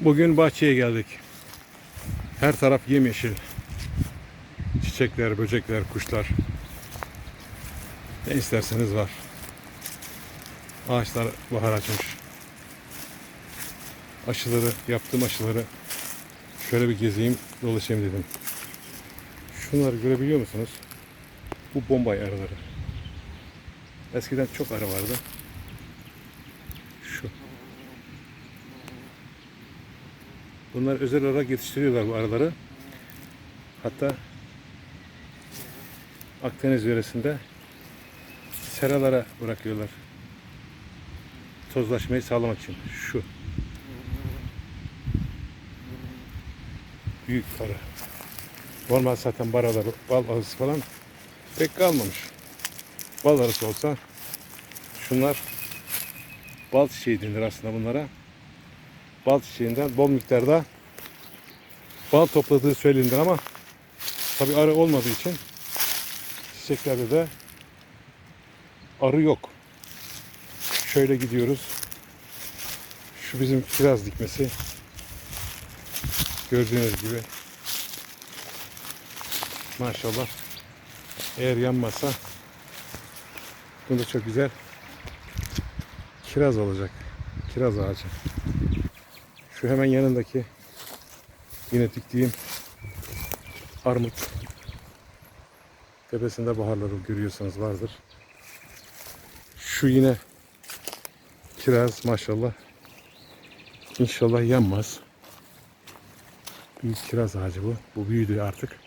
Bugün bahçeye geldik. Her taraf yemyeşil. Çiçekler, böcekler, kuşlar. Ne isterseniz var. Ağaçlar bahar açmış. Aşıları, yaptığım aşıları şöyle bir gezeyim, dolaşayım dedim. Şunları görebiliyor musunuz? Bu bombay arıları. Eskiden çok arı vardı. Bunlar özel olarak yetiştiriyorlar bu arıları. Hatta Akdeniz yöresinde seralara bırakıyorlar. Tozlaşmayı sağlamak için. Şu. Büyük arı. Normal zaten baraları, bal arısı falan pek kalmamış. Bal arısı olsa şunlar bal çiçeği denir aslında bunlara. Bal çiçeğinden bol miktarda bal topladığı söylenir ama tabi arı olmadığı için çiçeklerde de arı yok. Şöyle gidiyoruz. Şu bizim kiraz dikmesi. Gördüğünüz gibi. Maşallah. Eğer yanmazsa bu da çok güzel. Kiraz olacak. Kiraz ağacı. Hemen yanındaki yine diktiğim armut tepesinde baharları görüyorsanız vardır. Şu yine kiraz maşallah. İnşallah yanmaz. Büyük kiraz ağacı bu. Bu büyüdü artık.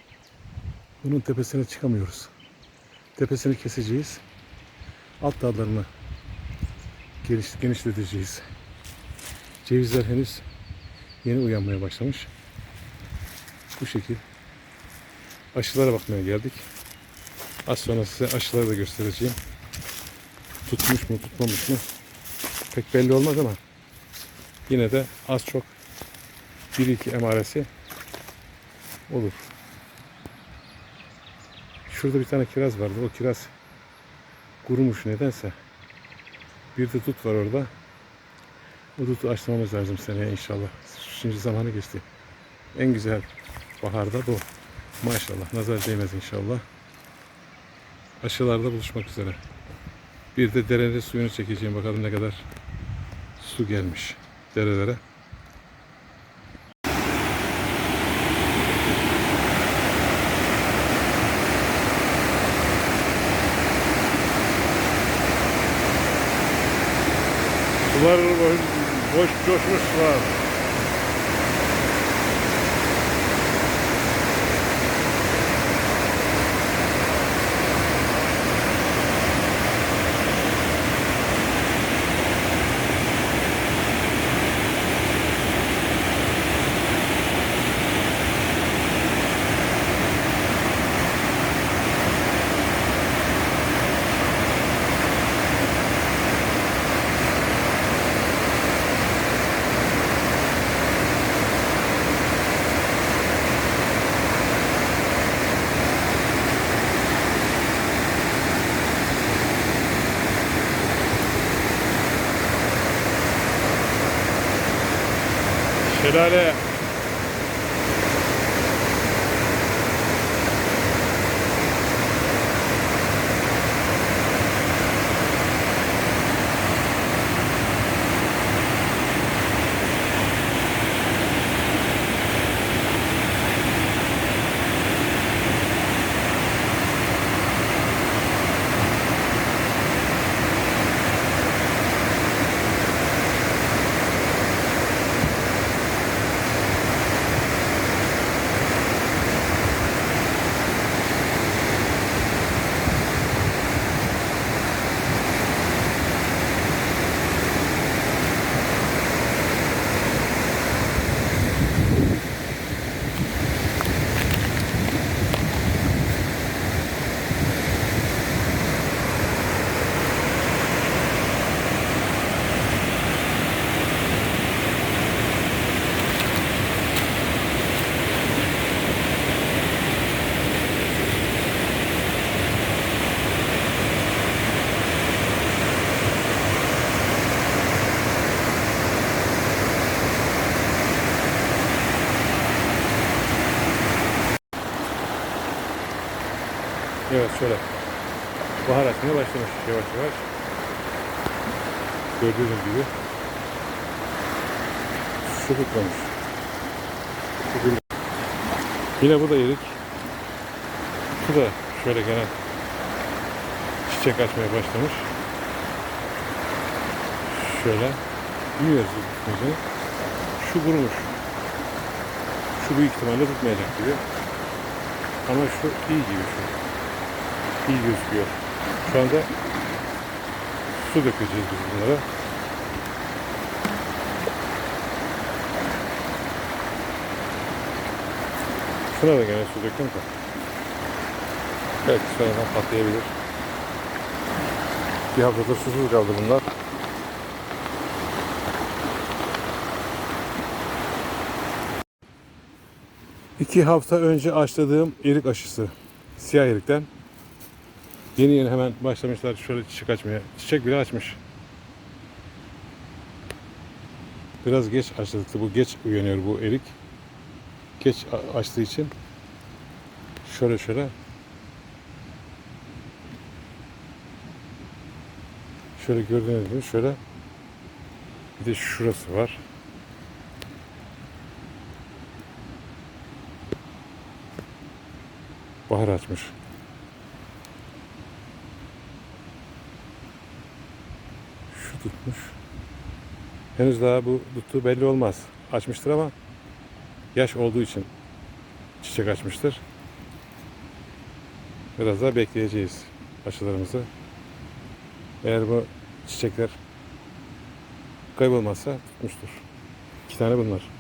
Bunun tepesine çıkamıyoruz. Tepesini keseceğiz. Alt dallarını geniş, genişleteceğiz. Cevizler henüz yeni uyanmaya başlamış. Bu şekil. Aşılara bakmaya geldik. Az sonra size aşıları da göstereceğim. Tutmuş mu tutmamış mı pek belli olmaz ama yine de az çok bir iki emaresi olur. Şurada bir tane kiraz vardı. O kiraz kurumuş nedense. Bir de tut var orada. O tutu açlamamız lazım seneye inşallah. Şimdi zamanı geçti. En güzel baharda bu. Maşallah. Nazar değmez inşallah. Aşılarda buluşmak üzere. Bir de derenin suyunu çekeceğim. Bakalım ne kadar su gelmiş derelere. Sular boş, boş coşmuş sular. Şelale. Evet şöyle. Bahar açmaya başlamış yavaş yavaş. Gördüğünüz gibi. Su tutmamış. Su. Yine bu da erik. Şu da şöyle gene çiçek açmaya başlamış. Şöyle. Bilmiyoruz tutmayacağını. Şu kurumuş. Şu büyük ihtimalle tutmayacak gibi. Ama şu iyi gibi şu. İyi gözüküyor. Şu anda su dökeceğiz biz bunlara. Şuna da gene su döktüm de. Belki sonradan patlayabilir. Bir haftadır susuz kaldı bunlar. İki hafta önce açladığım erik aşısı. Siyah erikten. Yeni yeni hemen başlamışlar şöyle çiçek açmaya. Çiçek bile açmış. Biraz geç açladık. Bu geç uyanıyor bu erik. Geç açtığı için şöyle şöyle şöyle gördüğünüz gibi şöyle bir de şurası var. Bahar açmış. Şu tutmuş. Henüz daha bu tuttuğu belli olmaz. Açmıştır ama yaş olduğu için çiçek açmıştır. Biraz daha bekleyeceğiz aşılarımızı. Eğer bu çiçekler kaybolmazsa tutmuştur. İki tane bunlar.